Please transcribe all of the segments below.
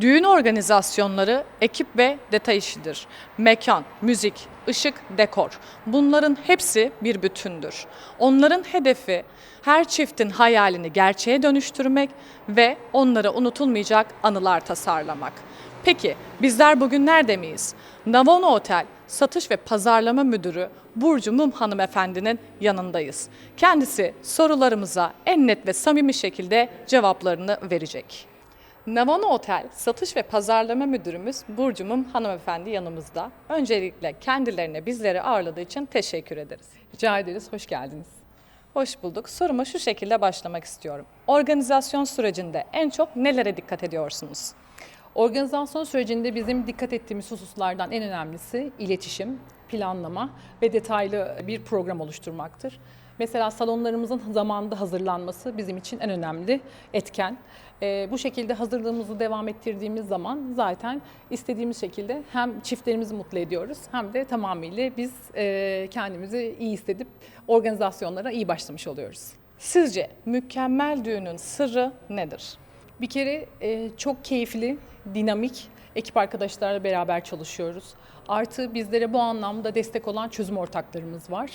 Düğün organizasyonları ekip ve detay işidir. Mekan, müzik, ışık, dekor. Bunların hepsi bir bütündür. Onların hedefi her çiftin hayalini gerçeğe dönüştürmek ve onlara unutulmayacak anılar tasarlamak. Peki bizler bugün nerede miyiz? Navono Otel Satış ve Pazarlama Müdürü Burcu Mum hanımefendinin yanındayız. Kendisi sorularımıza en net ve samimi şekilde cevaplarını verecek. Navono Otel Satış ve Pazarlama Müdürümüz Burcu Mum hanımefendi yanımızda. Öncelikle kendilerine bizleri ağırladığı için teşekkür ederiz. Rica ederiz, hoş geldiniz. Hoş bulduk. Soruma şu şekilde başlamak istiyorum. Organizasyon sürecinde en çok nelere dikkat ediyorsunuz? Organizasyon sürecinde bizim dikkat ettiğimiz hususlardan en önemlisi iletişim, planlama ve detaylı bir program oluşturmaktır. Mesela salonlarımızın zamanında hazırlanması bizim için en önemli etken. Ee, bu şekilde hazırlığımızı devam ettirdiğimiz zaman zaten istediğimiz şekilde hem çiftlerimizi mutlu ediyoruz hem de tamamıyla biz e, kendimizi iyi hissedip organizasyonlara iyi başlamış oluyoruz. Sizce mükemmel düğünün sırrı nedir? Bir kere e, çok keyifli, dinamik ekip arkadaşlarla beraber çalışıyoruz. Artı bizlere bu anlamda destek olan çözüm ortaklarımız var.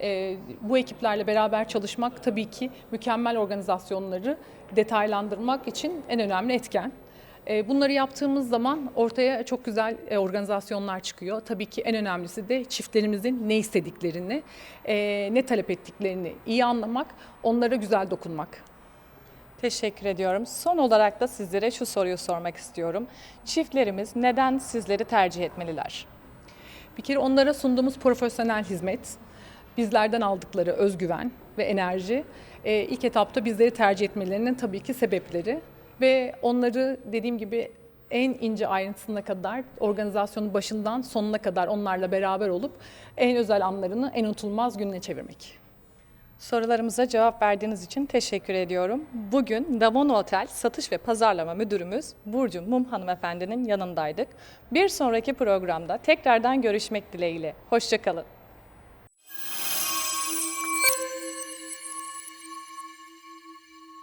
E, bu ekiplerle beraber çalışmak tabii ki mükemmel organizasyonları detaylandırmak için en önemli etken. E, Bunları yaptığımız zaman ortaya çok güzel e, organizasyonlar çıkıyor. Tabii ki en önemlisi de çiftlerimizin ne istediklerini, e, ne talep ettiklerini iyi anlamak, onlara güzel dokunmak. Teşekkür ediyorum. Son olarak da sizlere şu soruyu sormak istiyorum. Çiftlerimiz neden sizleri tercih etmeliler? Bir kere onlara sunduğumuz profesyonel hizmet, bizlerden aldıkları özgüven ve enerji e, ilk etapta bizleri tercih etmelerinin tabii ki sebepleri ve onları dediğim gibi en ince ayrıntısına kadar organizasyonun başından sonuna kadar onlarla beraber olup en özel anlarını en unutulmaz gününe çevirmek. Sorularımıza cevap verdiğiniz için teşekkür ediyorum. Bugün Davon Otel Satış ve Pazarlama Müdürümüz Burcu Mum hanımefendinin yanındaydık. Bir sonraki programda tekrardan görüşmek dileğiyle. Hoşçakalın.